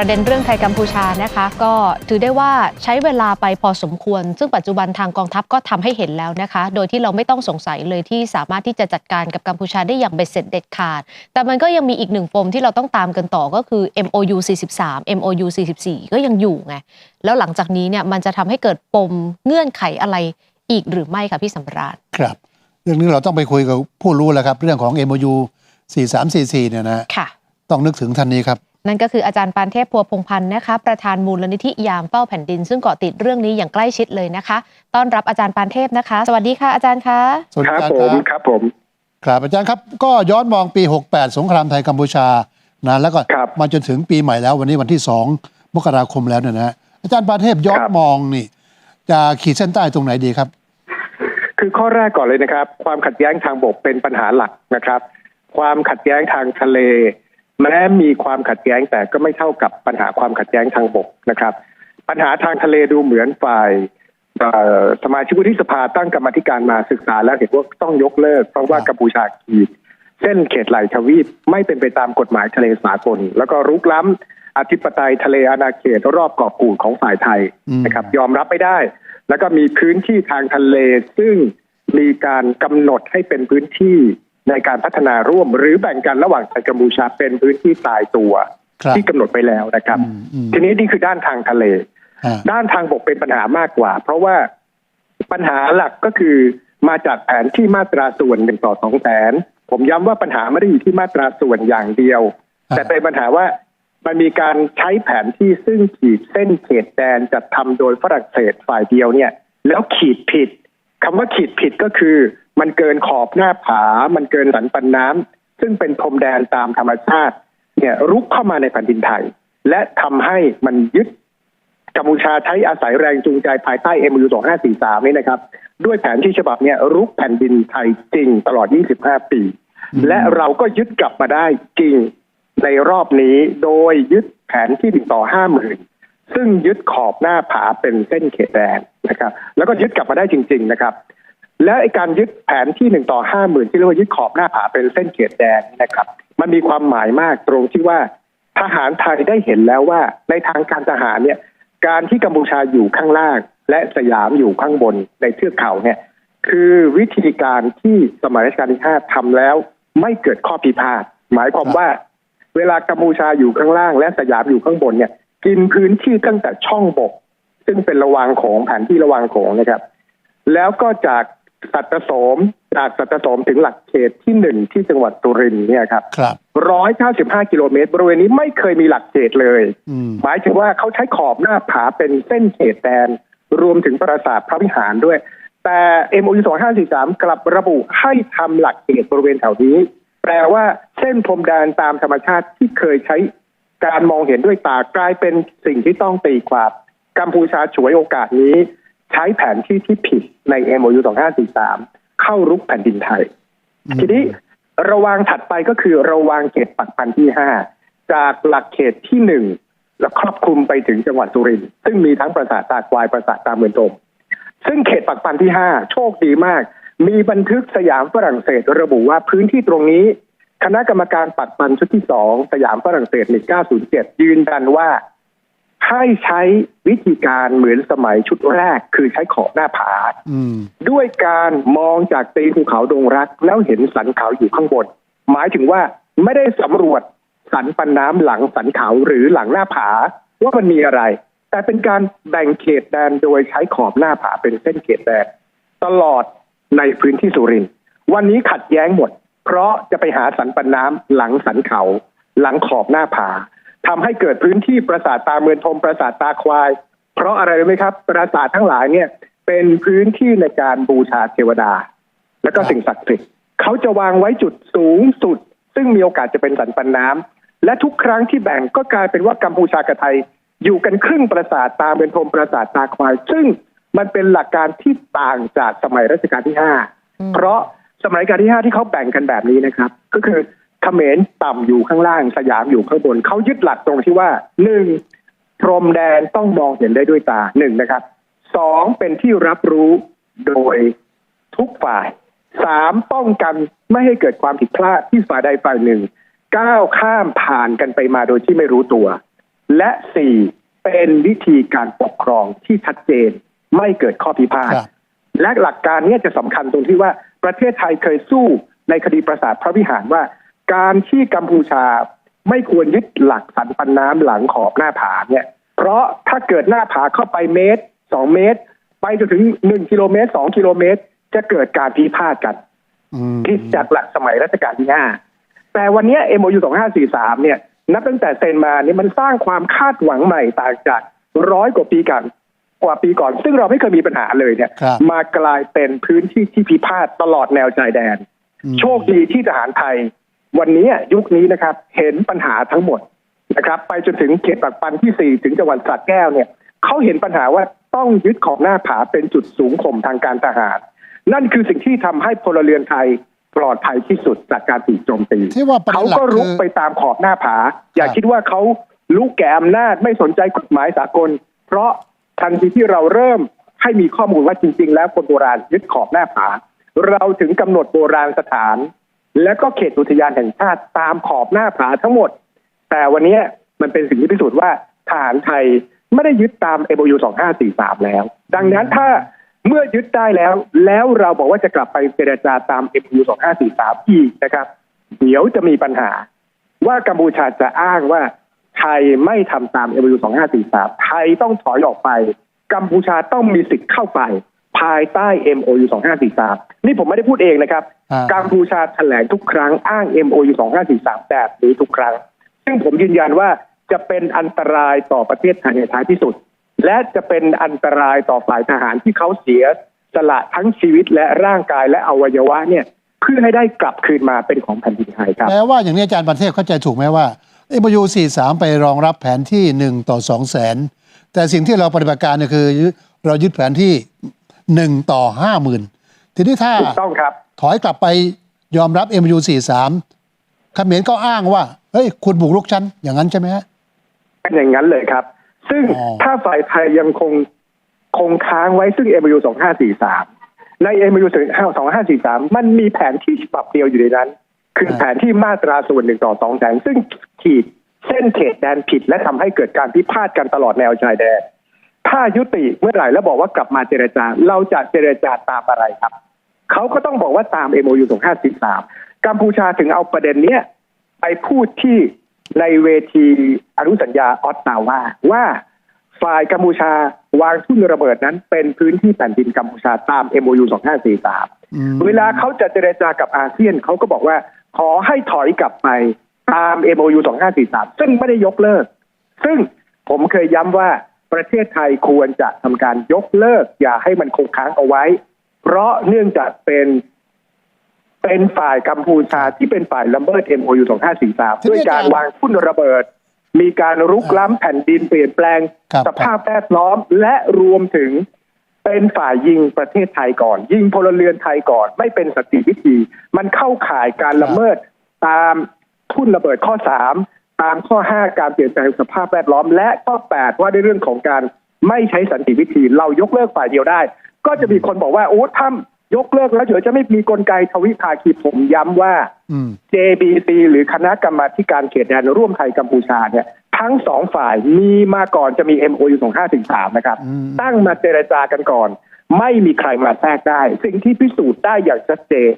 ประเด็นเรื่องไทยกัมพูชานะคะ ก็ถือได้ว่าใช้เวลาไปพอสมควร ซึ่งปัจจุบันทางกองทัพก็ทำให้เห็นแล้วนะคะ โดยที่เราไม่ต้องสงสัยเลยที่สามารถที่จะจัดการกับกัมพูชาได้อย่างเบ็ดเสร็จเด็ดขาด แต่มันก็ยังมีอีกหนึ่งปมที่เราต้องตามกันต่อก็คือ MOU 43 MOU 44 ก็ยังอยู่ไงแล้วหลังจากนี้เนี่ยมันจะทำให้เกิดปมเงื่อนไขอะไรอีกหรือไม่คะพี่สำราญครับ เรื่องนี้เราต้องไปคุยกับผู้รู้แล้วครับ เรื่องของ MOU 4344เนี่ยนะค่ะต้องนึกถึงท่านนี้ครับ นั่นก็คืออาจารย์ปานเทพพัวพงพันธ์นะคะประธานมูลนิธิยามเป้าแผ่นดิน ซึ่งเกาะติดเรื่องนี้อย่างใกล้ชิดเลยนะคะ ต้อนรับอาจารย์ปานเทพนะคะ สวัสดีค่ะอาจารย์คะสวัสดีครับอาจารผย์มครับครับผมครับอาจารย์ครับก็ย้อนมองปี 68 สงครามไทยกัมพูชานะแล้วก็ครับมาจนถึงปีใหม่แล้ววันนี้วันที่ 2 มกราคมแล้วเนี่ยนะฮะอาจารย์ปานเทพย้อนครับมองนี่ จะขีดเส้นใต้ตรงไหนดีครับ คือข้อแรกก่อนเลยนะครับ ความขัดแย้งทางบกเป็นปัญหาหลักนะครับ ความขัดแย้งทางทะเล แม้มีความขัดแย้งแต่ก็ไม่เท่ากับปัญหาความขัดแย้งทางบกนะครับ ปัญหาทางทะเลดูเหมือนฝ่ายเอ่อสมาชิกวุฒิสภาตั้งกรรมาธิการมาศึกษาแล้วเห็นว่าต้องยกเลิก เพราะว่าครับกัมพูชาขีดเส้นเขตไหลทวีปไม่เป็นไปตามกฎหมายทะเลสากล แล้วก็รุกล้ำอธิปไตยทะเลอาณาเขตรอบเกาะกูดของฝ่ายไทยอืมนะครับ ยอมรับไม่ได้ แล้วก็มีพื้นที่ทางทะเลซึ่งมีการกำหนดให้เป็นพื้นที่ ในการพัฒนาร่วม หรือแบ่งกันระหว่างไทยกัมพูชาเป็นพื้นที่ตายตัวครับที่กำหนดไปแล้วนะครับอืมอืมทีนี้นี่คือด้านทางทะเลอ่าด้านทางบกเป็นปัญหามากกว่า เพราะว่าปัญหาหลักก็คือมาจากแผนที่มาตราส่วนหนึ่งต่อสองแสนผมย้ำว่าปัญหาไม่ได้อยู่ที่มาตราส่วนอย่างเดียวครับแต่เป็นปัญหาว่ามันมีการใช้แผนที่ซึ่งขีดเส้นเขตแดนจัดทำโดยฝรั่งเศสฝ่ายเดียวเนี่ย แล้วขีดผิด คำว่าขีดผิดก็คือ มันเกินขอบหน้าผา มันเกินสันปันน้ำซึ่งเป็นพรมแดนตามธรรมชาติเนี่ยรุกเข้ามาในแผ่นดินไทย และทำให้มันยึดกัมพูชาใช้อาศัยแรงจูงใจภายใต้ MU 2543 นี่นะครับ ด้วยแผนที่ฉบับเนี้ยรุกแผ่นดินไทยจริงตลอด 25 ปีอืมและเราก็ยึดกลับมาได้จริงในรอบนี้โดยยึดแผนที่1ต่อ 50,000 ซึ่งยึดขอบหน้าผาเป็นเส้นเขตแดน นะครับ แล้วก็ยึดกลับมาได้จริง ๆ นะครับ และไอการยึดแผนที่หนึ่งต่อห้าหมื่นที่เรียกว่ายึดขอบหน้าผาเป็นเส้นเขตแดนนะครับ มันมีความหมายมากตรงที่ว่าทหารไทยได้เห็นแล้วว่าในทางการทหารเนี่ยการที่กัมพูชาอยู่ข้างล่าง และสยามอยู่ข้างบนในเทือกเขาเนี่ยคือวิธีการที่สมัยรัชกาลที่ห้าทำแล้วไม่เกิดข้อพิพาทหมายความว่า เวลากัมพูชาอยู่ข้างล่าง และสยามอยู่ข้างบนเนี่ย กินพื้นที่ตั้งแต่ช่องบก ซึ่งเป็นระวางโของแผนที่ระวางโของนะครับ แล้วก็จากสัตโสมจากสัตโสมถึงหลักเขตที่หนึ่งที่จังหวัดตุรินทร์เนี่ยครับครับร้อยเก้าสิบห้ากิโลเมตร บริเวณนี้ไม่เคยมีหลักเขตเลยอืมหมายถึงว่าเขาใช้ขอบหน้าผาเป็นเส้นเขตแดน รวมถึงปราสาทพระวิหารด้วย แต่ MOU 2543 กลับระบุให้ทำหลักเขตบริเวณแถวนี้ แปลว่าเส้นพรมแดนตามธรรมชาติที่เคยใช้การมองเห็นด้วยตากลายเป็นสิ่งที่ต้องตีความ กัมพูชาฉวยโอกาสนี้ ใช้แผนที่ที่ผิดใน MOU 2543 เข้ารุกแผ่นดินไทย ทีนี้ระวางถัดไปก็คือระวางเขตปักพันที่ห้าจากหลักเขตที่หนึ่งและครอบคลุมไปถึงจังหวัดสุรินทร์ซึ่งมีทั้งปราสาทตาควายปราสาทตาเมืองตมซึ่งเขตปักปันที่ห้าโชคดีมาก มีบันทึกสยามฝรั่งเศสระบุว่าพื้นที่ตรงนี้ คณะกรรมการปักปันชุดที่สองสยามฝรั่งเศส1907 ยืนยันว่า ให้ใช้วิธีการเหมือนสมัยชุดแรก คือใช้ขอบหน้าผาอืมด้วยการมองจากตีนภูเขาดงรัก แล้วเห็นสันเขาอยู่ข้างบน หมายถึงว่าไม่ได้สำรวจสันปันน้ำหลังสันเขาหรือหลังหน้าผาว่ามันมีอะไร แต่เป็นการแบ่งเขตแดนโดยใช้ขอบหน้าผาเป็นเส้นเขตแดนตลอดในพื้นที่สุรินทร์วันนี้ขัดแย้งหมด เพราะจะไปหาสันปันน้ำหลังสันเขา หลังขอบหน้าผา ทำให้เกิดพื้นที่ปราสาทตาเมืองทมปราสาทตาควาย เพราะอะไรรู้ไหมครับ ปราสาททั้งหลายเนี่ยเป็นพื้นที่ในการบูชาเทวดา และก็สิ่งศักดิ์สิทธิ์เขาจะวางไว้จุดสูงสุด ซึ่งมีโอกาสจะเป็นสันปันน้ำและทุกครั้งที่แบ่งก็กลายเป็นว่ากัมพูชากับไทย อยู่กันครึ่งปราสาทตาเป็นพรมปราสาทตาควาย ซึ่งมันเป็นหลักการที่ต่างจากสมัยรัชกาลที่ห้าเพราะสมัยรัชกาลที่ห้าที่เขาแบ่งกันแบบนี้นะครับ ก็คือ มรต่ำอยู่ข้างล่างสยามอยู่ข้างบนเขายึดหลักตรงที่ว่าหนึ่งพรมแดนต้องมองเห็นได้ด้วยตาหนึ่งนะครับสองเป็นที่รับรู้โดยทุกฝ่ายสามป้องกันไม่ให้เกิดความผิดพลาดที่ฝ่ายใดฝ่ายหนึ่งก้าวข้ามผ่านกันไปมาโดยที่ไม่รู้ตัว และสี่เป็นวิธีการปกครองที่ชัดเจนไม่เกิดข้อพิพาทครับและหลักการเนี้จะสำคัญตรงที่ว่าประเทศไทยเคยสู้ในคดีประสาทพระวิหารว่า การที่กัมพูชาไม่ควรยึดหลักสันปันน้ำหลังขอบหน้าผาเนี่ย เพราะถ้าเกิดหน้าผาเข้าไปเมตรสองเมตร ไปจนถึงหนึ่งกิโลเมตรสองกิโลเมตร จะเกิดการพิพาทกันอืมผิดจากหลักสมัยรัชกาลที่5แต่วันนี้ MOU 2543เนี่ย นับตั้งแต่เซ็นมาเนี่ยมันสร้างความคาดหวังใหม่ต่างจากร้อยกว่าปีกันกว่าปีก่อน ซึ่งเราไม่เคยมีปัญหาเลยเนี่ยครับมากลายเป็นพื้นที่ที่พิพาทตลอดแนวชายแดนอืมโชคดีที่ทหารไทย วันนี้ยุคนี้นะครับ เห็นปัญหาทั้งหมดนะครับ ไปจนถึงเขตปักปันที่4ถึงจังหวัดสระแก้วเนี่ยเขาเห็นปัญหาว่าต้องยึดของหน้าผาเป็นจุดสูงข่มทางการทหาร นั่นคือสิ่งที่ทำให้พลเรือนไทยปลอดภัยที่สุดจากการถูกโจมตีที่ว่าประเด็เขานหลักก็รุกคือไปตามขอบหน้าผา อย่าครับคิดว่าเขาลุกแก่อำนาจไม่สนใจกฎหมายสากล เพราะทันทีที่เราเริ่มให้มีข้อมูลว่าจริง ๆ แล้วคนโบราณยึดขอบหน้าผา เราถึงกำหนดโบราณสถาน และก็เขตอุทยานแห่งชาติตามขอบหน้าผาทั้งหมด แต่วันนี้มันเป็นสิ่งที่พิสูจน์ว่าทหารไทยไม่ได้ยึดตาม MOU 2543 แล้ว ดังนั้นถ้าเมื่อยึดได้แล้ว แล้วเราบอกว่าจะกลับไปเจรจาตาม MOU 2543 อีกนะครับ เดี๋ยวจะมีปัญหา ว่ากัมพูชาจะอ้างว่าไทยไม่ทำตาม MOU 2543 ไทยต้องถอยออกไป กัมพูชาต้องมีสิทธิ์เข้าไป ภายใต้ MOU 2543 นี่ผมไม่ได้พูดเองนะครับอ่ากัมพูชาแถลงทุกครั้งอ้าง MOU 2543 แบบนี้ทุกครั้ง ซึ่งผมยืนยันว่าจะเป็นอันตรายต่อประเทศไทยในท้ายที่สุด และจะเป็นอันตรายต่อฝ่ายทหารที่เขาเสียสละทั้งชีวิตและร่างกายและอวัยวะเนี่ยเพื่อให้ได้กลับคืนมาเป็นของแผ่นดินไทยครับแปลว่าอย่างนี้อาจารย์ประเทศเข้าใจถูกไหมว่า MOU 43ไปรองรับแผนที่1ต่อ2แสนแต่สิ่งที่เราปฏิบัติการเนี่ยคือยึดเรายึดแผนที่ 1ต่อ5 0,000ทีนี้ถ้าถูกต้องครับ ถอยกลับไปยอมรับ MOU 43เขมรก็อ้างว่า เฮ้ย คุณบุกรุกฉัน อย่างนั้นใช่ไหมฮะเป็นอย่างนั้นเลยครับ ซึ่งอ๋อถ้าฝ่ายไทยยังคงคงค้างไว้ซึ่ง MOU 2543 ใน MOU 2543 มันมีแผนที่ฉบับเดียวอยู่ในนั้น คือแผนที่มาตราส่วนหนึ่งต่อสองแสนซึ่งขีดเส้นเขตแดนผิดและทำให้เกิดการพิพาทกันตลอดแนวชายแดน ถ้ายุติเมื่อไหร่แล้วบอกว่ากลับมาเจรจา เราจะเจรจาตามอะไรครับ เขาก็ต้องบอกว่าตาม MOU 2543กัมพูชาถึงเอาประเด็นเนี้ยไปพูดที่ในเวทีอนุสัญญาออตตาวาว่าฝ่ายกัมพูชาวางทุ่นระเบิดนั้นเป็นพื้นที่แผ่นดินกัมพูชาตาม MOU 2543อืมเวลาเขาจะเจรจากับอาเซียนเขาก็บอกว่า ขอให้ถอยกลับไปตาม MOU 2543 ซึ่งไม่ได้ยกเลิก ซึ่งผมเคยย้ำว่า ประเทศไทยควรจะทำการยกเลิก อย่าให้มันคงค้างเอาไว้ เพราะเนื่องจากเป็นเป็นฝ่ายกัมพูชาที่เป็นฝ่ายละเมิด MOU 2543 ด้วยการวางทุ่นระเบิด มีการรุกล้ำแผ่นดินเปลี่ยนแปลงครับสภาพแวดล้อมและรวมถึงเป็นฝ่ายยิงประเทศไทยก่อน ยิงพลเรือนไทยก่อน ไม่เป็นสนติวิธี มันเข้าข่ายการละเมิดตามทุ่นระเบิดข้อ 3 ตามข้อ 5 การเปลี่ยนแปลงสภาพแวดล้อม และข้อ 8 ว่าในเรื่องของการไม่ใช้สันติวิธี เรายกเลิกฝ่ายเดียวได้ ก็จะมีคนบอกว่าโอ้ถ้ายกเลิกแล้วเดี๋ยวจะไม่มีกลไกทวิภาคีผมย้ำว่าอืม JBC หรือคณะกรรมาธิการเขตแดนร่วมไทยกัมพูชาเนี่ยทั้งสองฝ่ายมีมาก่อนจะมี MOU 2543 นะครับอืมตั้งมาเจรจากันก่อน ไม่มีใครมาแทรกได้ สิ่งที่พิสูจน์ได้อย่างชัดเจน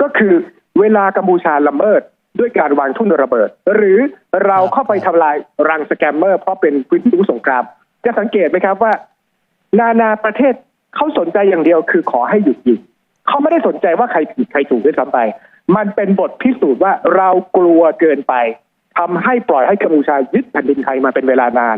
ก็คือเวลากัมพูชาละเมิด ด้วยการวางทุ่นระเบิด หรือเราเข้าไปทำลายรังสแกมเมอร์ เพราะเป็นพื้นที่สงคราม จะสังเกตไหมครับว่า นานาประเทศเขาสนใจอย่างเดียวคือขอให้หยุดยิงเขาไม่ได้สนใจว่าใครผิดใครถูกด้วยซ้ำไป มันเป็นบทพิสูจน์ว่าเรากลัวเกินไปทำให้ปล่อยให้กัมพูชายึดแผ่นดินไทยมาเป็นเวลานาน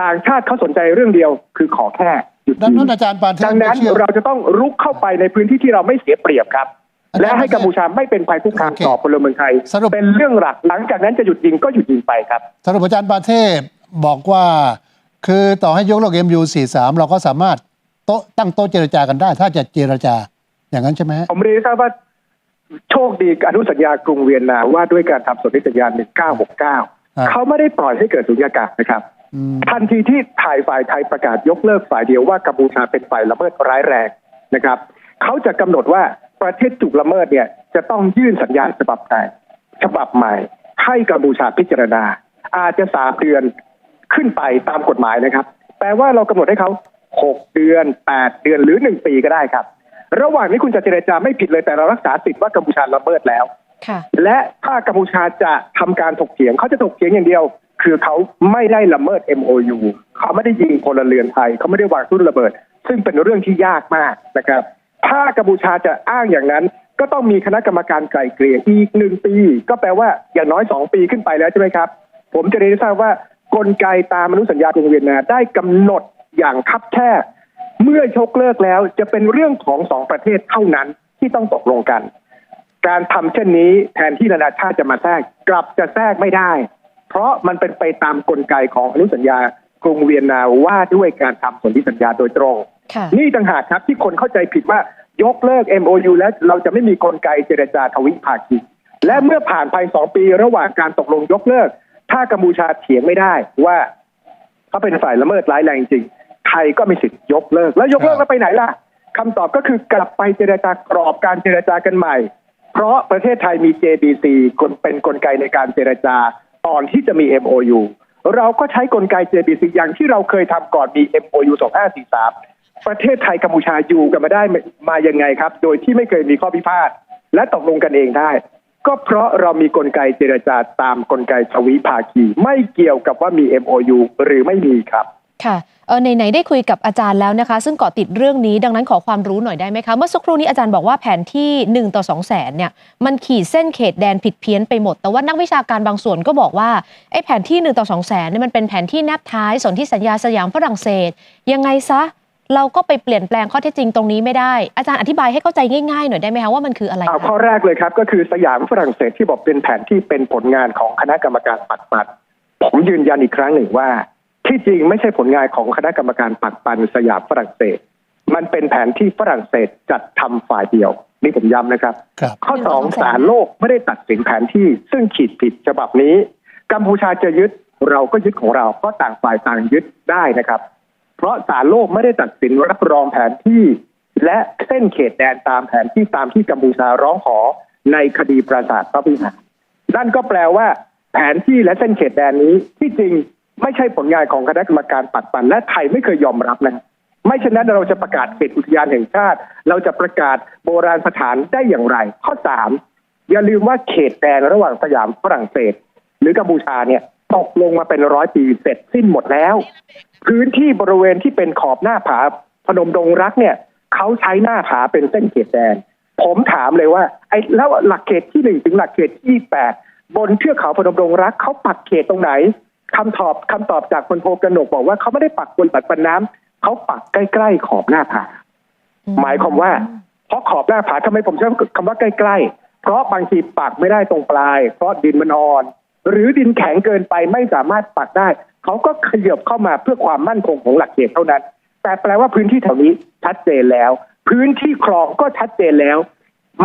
ต่างชาติเขาสนใจเรื่องเดียว คือขอแค่หยุดดังยิงนั้นอาจารย์ปานเทพดังนั้นไม่เชื่อเราจะต้องรุกเข้าไปในพื้นที่ที่เราไม่เสียเปรียบครับอาจารย์ และให้กัมพูชาไม่เป็นภัยคุกคามโอเคต่อพลเมืองไทยสรุปเป็นเรื่องหลักหลังจากนั้นจะหยุดยิงก็หยุดยิงไปครับสรุปอาจารย์ปานเทพบอกว่า คือต่อให้ยกเลิก MOU 43เราก็สามารถโต๊ะตั้งโต๊ะเจรจากันได้ ถ้าจะเจรจาอย่างนั้นใช่ไหมฮะผมเรียนทราบว่าโชคดีอนุสัญญากรุงเวียนนาว่าด้วยการทำสนธิสัญญา 1969 เขาไม่ได้ปล่อยให้เกิดสุญญากาศนะครับอืมทันทีที่ถ่ายฝ่ายไทยประกาศยกเลิกฝ่ายเดียวว่ากัมพูชาเป็นฝ่ายละเมิดร้ายแรงนะครับ เขาจะกำหนดว่า ประเทศถูกละเมิดเนี่ย จะต้องยื่นสัญญาฉบับใหม่ฉบับใหม่ ให้กัมพูชาพิจารณา อาจจะสามเดือนขึ้นไปตามกฎหมายนะครับ แปลว่าเรากำหนดให้เขาหกเดือนแปดเดือนหรือหนึ่งปีก็ได้ครับ ระหว่างนี้คุณจะเจรจาไม่ผิดเลยแต่เรารักษาสิทธิ์ว่ากัมพูชาละเมิดแล้วค่ะและถ้ากัมพูชาจะทำการถกเถียงเขาจะถกเถียงอย่างเดียว คือเขาไม่ได้ละเมิด MOU เขาไม่ได้ยิงพลเรือนไทย เขาไม่ได้วางทุ่นระเบิด ซึ่งเป็นเรื่องที่ยากมากนะครับ ถ้ากัมพูชาจะอ้างอย่างนั้น ก็ต้องมีคณะกรรมการไกล่เกลี่ยอีกหนึ่งปี ก็แปลว่าอย่างน้อยสองปีขึ้นไปแล้วใช่ไหมครับ ผมจะเรียนให้ทราบว่ากลไกตามอนุษยสัญญากรุงเวียนนาได้กำหนดอย่างคับแคบเมื่อยกเลิกแล้วจะเป็นเรื่องของสองประเทศเท่านั้นที่ต้องตกลงกัน การทำเช่นนี้แทนที่นานาชาติจะมาแทรกกลับจะแทรกไม่ได้ เพราะมันเป็นไปตามกลไกของอนุสัญญากรุงเวียนนาว่าด้วยการทำสนธิสัญญาโดยตรง นี่ต่างหากครับที่คนเข้าใจผิดว่ายกเลิก MOU แล้วเราจะไม่มีกลไกเจรจาทวิภาคีและเมื่อผ่านไปสองปีระหว่างการตกลงยกเลิก ถ้ากัมพูชาเถียงไม่ได้ว่าเขาเป็นฝ่ายละเมิดร้ายแรงจริงไทยก็มีสิทธิ์ยกเลิก แล้วยกเลิกแล้วไปไหนล่ะคำตอบก็คือกลับไปเจรจากรอบการเจรจากันใหม่ เพราะประเทศไทยมี JBC กเป็นกลไกในการเจรจาตอนที่จะมี MOU เราก็ใช้กลไก JBC อย่างที่เราเคยทำก่อนมี MOU 2543 ประเทศไทยกัมพูชาอยู่กันมาได้มายังไงครับ โดยที่ไม่เคยมีข้อพิพาทและตกลงกันเองได้ ก็เพราะเรามีกลไกเจรจาตามกลไกทวิภาคี ไม่เกี่ยวกับว่ามี MOU หรือไม่มีครับ ค่ะเออไหนๆได้คุยกับอาจารย์แล้วนะคะ ซึ่งเกาะติดเรื่องนี้ดังนั้นขอความรู้หน่อยได้ไหมคะ เมื่อสักครู่นี้อาจารย์บอกว่าแผนที่ 1 ต่อ2แสนเนี่ยมันขีดเส้นเขตแดนผิดเพี้ยนไปหมด แต่ว่านักวิชาการบางส่วนก็บอกว่าไอ้แผนที่ 1 ต่อ2แสนเนี่ยมันเป็นแผนที่แนบท้ายสนธิสัญญาสยามฝรั่งเศส ยังไงซะ เราก็ไปเปลี่ยนแปลงข้อเท็จจริงตรงนี้ไม่ได้ อาจารย์อธิบายให้เข้าใจง่ายๆหน่อยได้ไหมคะว่ามันคืออะไรเอาคะข้อแรกเลยครับ ก็คือสยามฝรั่งเศสที่บอกเป็นแผนที่เป็นผลงานของคณะกรรมการปักปัดผมยืนยันอีกครั้งหนึ่งว่า ที่จริงไม่ใช่ผลงานของคณะกรรมการปักปันสยามฝรั่งเศส มันเป็นแผนที่ฝรั่งเศสจัดทำฝ่ายเดียว นี่ผมย้ำนะครับครับ ข้อสองศาลโลกไม่ได้ตัดสินแผนที่ซึ่งขีดผิดฉบับนี้ กัมพูชาจะยึดเราก็ยึดของเราเพราะต่างฝ่ายต่างยึดได้นะครับ เพราะศาลโลกไม่ได้ตัดสินรับรองแผนที่ และเส้นเขตแดนตามแผนที่ตามที่กัมพูชาร้องขอในคดีปราสาทพระวิหารนั่นก็แปลว่าแผนที่และเส้นเขตแดนนี้ที่จริงไม่ใช่ผลงานของคณะกรรมการปักปัน และไทยไม่เคยยอมรับนะไม่เช่นนั้นเราจะประกาศเขตอุทยานแห่งชาติ เราจะประกาศโบราณสถานได้อย่างไร ข้อสามอย่าลืมว่าเขตแดนระหว่างสยามฝรั่งเศส หรือกัมพูชาเนี่ย ตกลงมาเป็นร้อยปีเสร็จสิ้นหมดแล้ว พื้นที่บริเวณที่เป็นขอบหน้าผาพนมดงรักเนี่ยเขาใช้หน้าผาเป็นเส้นเขตแดน ผมถามเลยว่าไอ้แล้วหลักเขตที่หนึ่งถึงหลักเขตที่แปดบนเทือกเขาพนมดงรักเขาปักเขตตรงไหนคำตอบคำตอบจากคนโทกระหนกบอกว่าเขาไม่ได้ปักบนปัดปันน้ำเขาปักใกล้ๆขอบหน้าผาหมายความว่า เพราะขอบหน้าผาทำไมผมใช้คำว่าใกล้ๆเพราะบางทีปักไม่ได้ตรงปลาย เพราะดินมันอ่อน หรือดินแข็งเกินไปไม่สามารถปักได้ เขาก็ขยับเข้ามาเพื่อความมั่นคงของหลักเขตเท่านั้น แต่แปลว่าพื้นที่แถวนี้ชัดเจนแล้ว พื้นที่คลองก็ชัดเจนแล้ว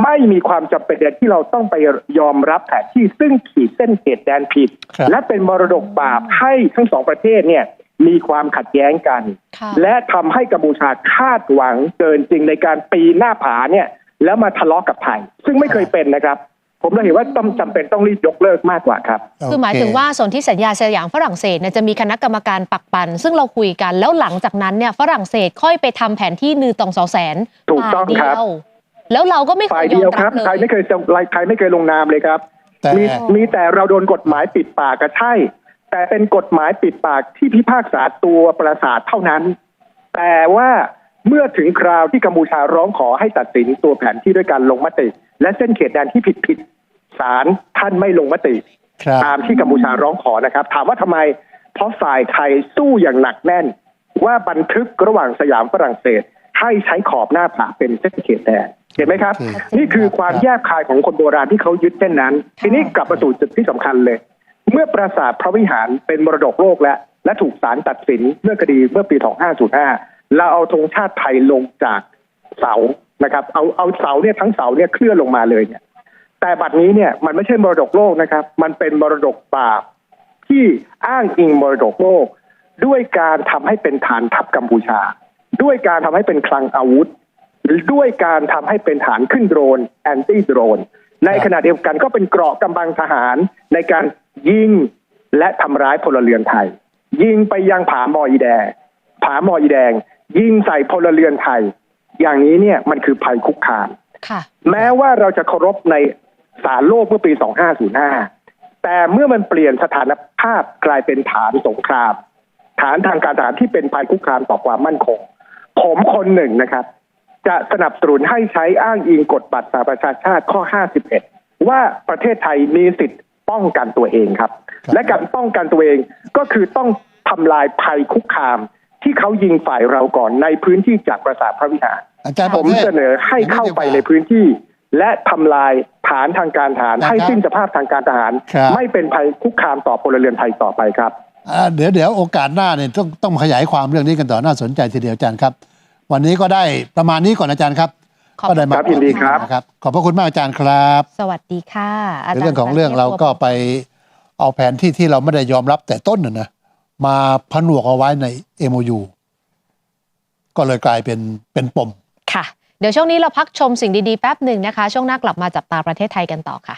ไม่มีความจำเป็นที่เราต้องไปยอมรับแผนที่ซึ่งขีดเส้นเขตแดนผิดครับและเป็นมรดกบาปให้ทั้งสองประเทศเนี่ยมีความขัดแย้งกันค่ะและทำให้กัมพูชาคาดหวังเกินจริงในการปีนหน้าผาเนี่ยแล้วมาทะเลาะกับไทย ซึ่งไม่เคยเป็นนะครับ ผมเลยเห็นว่าต้องจำเป็นต้องรีบยกเลิกมากกว่าครับ คือหมายถึงว่าสนธิสัญญาสยามฝรั่งเศสเนี่ยจะมีคณะกรรมการปักปัน ซึ่งเราคุยกันแล้วหลังจากนั้นเนี่ยฝรั่งเศสค่อยไปทำแผนที่นือตองสองแสนถูกต้องฝ่ายเดีครับยวแล้วเราก็ไม่เคฝ่ายยยเดีอยวมครัรับบเลไทยยไม่เคยไทยไม่เคยลงนามเลยครับแต่มีมีแต่เราโดนกฎหมายปิดปากก็ใช่ แต่เป็นกฎหมายปิดปากที่พิพากษาตัวประสาทเท่านั้น แต่ว่าเมื่อถึงคราวที่กัมพูชาร้องขอให้ตัดสินตัวแผนที่ด้วยการลงมติ และเส้นเขตแดนที่ผิดผิดศาลท่านไม่ลงมติครับตามที่กัมพูชาร้องขอนะครับ ถามว่าทำไม เพราะฝ่ายไทยสู้อย่างหนักแน่น ว่าบันทึกระหว่างสยามฝรั่งเศส ให้ใช้ขอบหน้าผาเป็นเส้นเขตแดนเห็นไหมครับโอเคนี่คือความแยบคายของคนโบราณที่เขายึดเส้นนั้น ทีนี้กลับมาสู่จุดที่สำคัญเลย เมื่อปราสาทพระวิหารเป็นมรดกโลกแล้วและถูกศาลตัดสินเมื่อคดีเมื่อปี 2505 เราเอาธงชาติไทยลงจากเสา นะครับ เอาเอาเสาเนี่ยทั้งเสาเนี่ยเคลื่อนลงมาเลยเนี่ย แต่บัดนี้เนี่ยมันไม่ใช่มรดกโลกนะครับ มันเป็นมรดกบาปที่อ้างอิงมรดกโลก ด้วยการทำให้เป็นฐานทัพกัมพูชา ด้วยการทำให้เป็นคลังอาวุธ หรือด้วยการทำให้เป็นฐานขึ้นโดรนแอนตี้โดรนในขณะเดียวกันก็เป็นเกราะกำบังทหารในการยิงและทำร้ายพลเรือนไทย ยิงไปยังผาหมออีแดงผาหมออีแดง ยิงใส่พลเรือนไทย อย่างนี้เนี่ยมันคือภัยคุกคามค่ะแม้ว่าเราจะเคารพในศาลโลกเมื่อปี 2505 แต่เมื่อมันเปลี่ยนสถานภาพกลายเป็นฐานสงคราม ฐานทางการทหารที่เป็นภัยคุกคามต่อความมั่นคง ผมคนหนึ่งนะครับ จะสนับสนุนให้ใช้อ้างอิงกฎบัตรสหประชาชาติข้อ 51 ว่าประเทศไทยมีสิทธิ์ป้องกันตัวเองครับครับและการป้องกันตัวเองก็คือต้องทำลายภัยคุกคาม ที่เขายิงฝ่ายเราก่อนในพื้นที่จากปราสาทพระวิหาร อาจารย์ผมประทศเสนอให้เข้าไปในพื้นที่ และทำลายฐานทางการทหารนะครับให้สิ้นสภาพทางการทหารครับไม่เป็นภัยคุกคามต่อพลเรือนไทยต่อไปครับอ่าเดี๋ยวเดี๋ยวโอกาสหน้าเนี่ยต้องต้องขยายความเรื่องนี้กันต่อน่าสนใจทีเดียวอาจารย์ครับ วันนี้ก็ได้ประมาณนี้ก่อนอาจารย์ครับขอบก็ได้มาครับยินดีครับนะครับขอบพระคุณมากอาจารย์ครับ สวัสดีค่ะาจาในย์เรื่องของเรื่องเราก็ไปเอาแผนที่ที่เราไม่ได้ยอมรับแต่ต้นน่ะนะมาผนวกเอาไว้ใน MOU ก็เลยกลายเป็นเป็นปม ค่ะ เดี๋ยวช่วงนี้เราพักชมสิ่งดีๆแป๊บหนึ่งนะคะ ช่วงหน้ากลับมาจับตาประเทศไทยกันต่อค่ะ